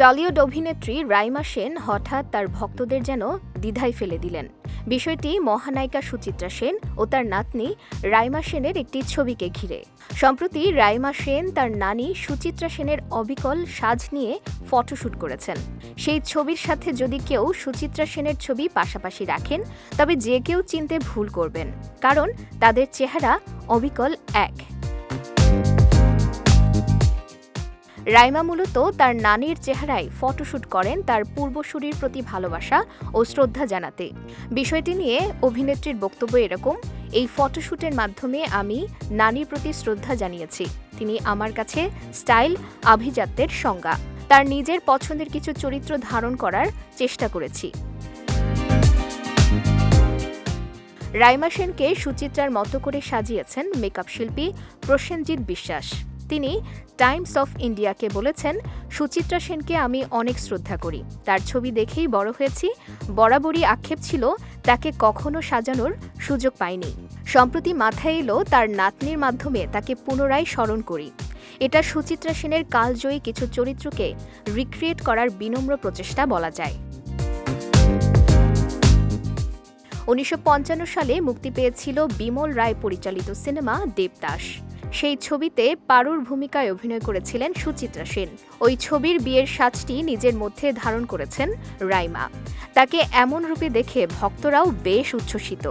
Tollywood অভিনেত্রী রাইমা সেন হঠাৎ তার ভক্তদের যেন দ্বিধায় ফেলে দিলেন। বিষয়টি মহানায়িকা সুচিত্রা সেন ও তার নাতনি রাইমা সেনের একটি ছবিকে ঘিরে। সম্প্রতি রাইমা সেন তার নানি সুচিত্রা সেনের অবিকল সাজ নিয়ে ফটোশ্যুট করেছেন। সেই ছবির সাথে যদি কেউ সুচিত্রা সেনের ছবি পাশাপাশি রাখেন, তবে যে কেউ চিনতে ভুল করবেন, কারণ তাদের চেহারা অবিকল এক। রাইমা মূলত তার নানির চেহারায় ফটোশ্যুট করেন তার পূর্বসূরির প্রতি ভালোবাসা ও শ্রদ্ধা জানাতে। বিষয়টি নিয়ে অভিনেত্রীর বক্তব্য এরকম, এই ফটোশ্যুটের মাধ্যমে আমি নানির প্রতি শ্রদ্ধা জানিয়েছি। তিনি আমার কাছে স্টাইল আভিজাত্যের সংজ্ঞা। তার নিজের পছন্দের কিছু চরিত্র ধারণ করার চেষ্টা করেছি। রাইমা সেনকে সুচিত্রার মতো করে সাজিয়েছেন মেকআপ শিল্পী প্রসেনজিৎ বিশ্বাস। তিনি টাইমস অফ ইন্ডিয়াকে বলেছেন, সুচিত্রা সেনকে আমি অনেক শ্রদ্ধা করি। তার ছবি দেখেই বড় হয়েছি। বরাবরই আক্ষেপ ছিল, তাকে কখনো সাজানোর সুযোগ পাইনি। সম্প্রতি মাথায় এলো তার নাতনির মাধ্যমে তাকে পুনরায় স্মরণ করি। এটা সুচিত্রা সেনের কালজয়ী কিছু চরিত্রকে রিক্রিয়েট করার বিনম্র প্রচেষ্টা বলা যায়। উনিশশো পঞ্চান্ন সালে মুক্তি পেয়েছিল বিমল রায় পরিচালিত সিনেমা দেবদাস। সেই ছবিতে পারুর ভূমিকায় অভিনয় করেছিলেন সুচিত্রা সেন। ওই ছবির বিয়ের সাজটি নিজের মধ্যে ধারণ করেছেন রাইমা। তাকে এমন রূপে দেখে ভক্তরাও বেশ উচ্ছ্বসিত।